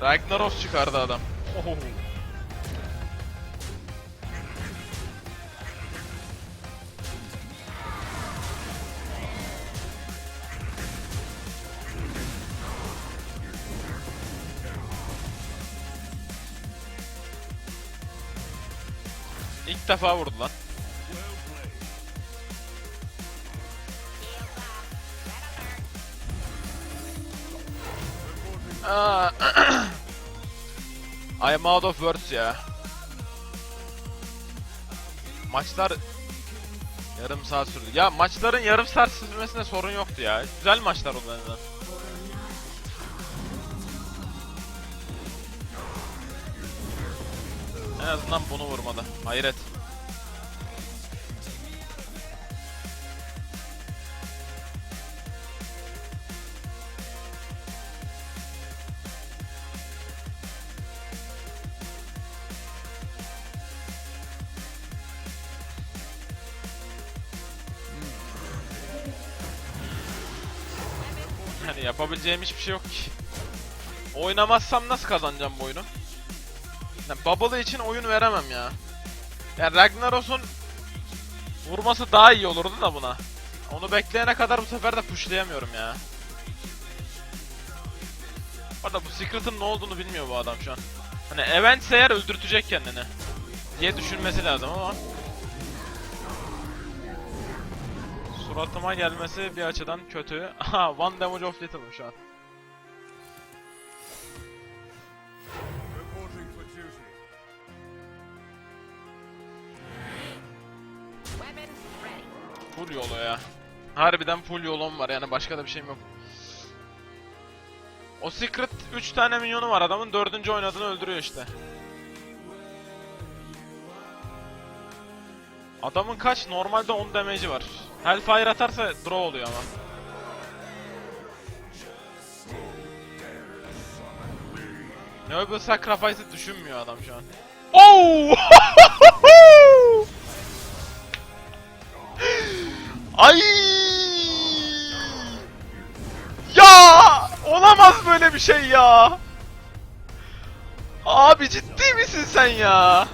Ragnaros çıkardı adam. Oho. İlk defa vurdu lan. Aa, I am out of words ya. Maçlar yarım saat sürdü. Ya maçların yarım saat sürmesine sorun yoktu ya. Güzel maçlar oldu en. En azından bunu vurmadı. Hayret. Yani yapabileceğim hiçbir şey yok ki. Oynamazsam nasıl kazanacağım bu oyunu? Ya Bubble için oyun veremem ya. Ya Ragnaros'un vurması daha iyi olurdu da buna. Onu bekleyene kadar bu sefer de pushlayamıyorum ya. Arada bu Secret'ın ne olduğunu bilmiyor bu adam şu an. Hani Events eğer öldürtecek kendini. Diye düşünmesi lazım ama. Suratıma gelmesi bir açıdan kötü. Aha, one damage of little'ım şu an. Full yolu ya. Harbiden full yolum var yani başka da bir şeyim yok. O Secret 3 tane minyonu var adamın 4. oynadığını öldürüyor işte. Adamın kaç? Normalde 10 damage'i var. Hellfire atarsa draw oluyor ama. Noble Sacrifice'ı düşünmüyor adam şu an. Oh! Ay! Ya! Olamaz böyle bir şey ya. Abi ciddi misin sen ya?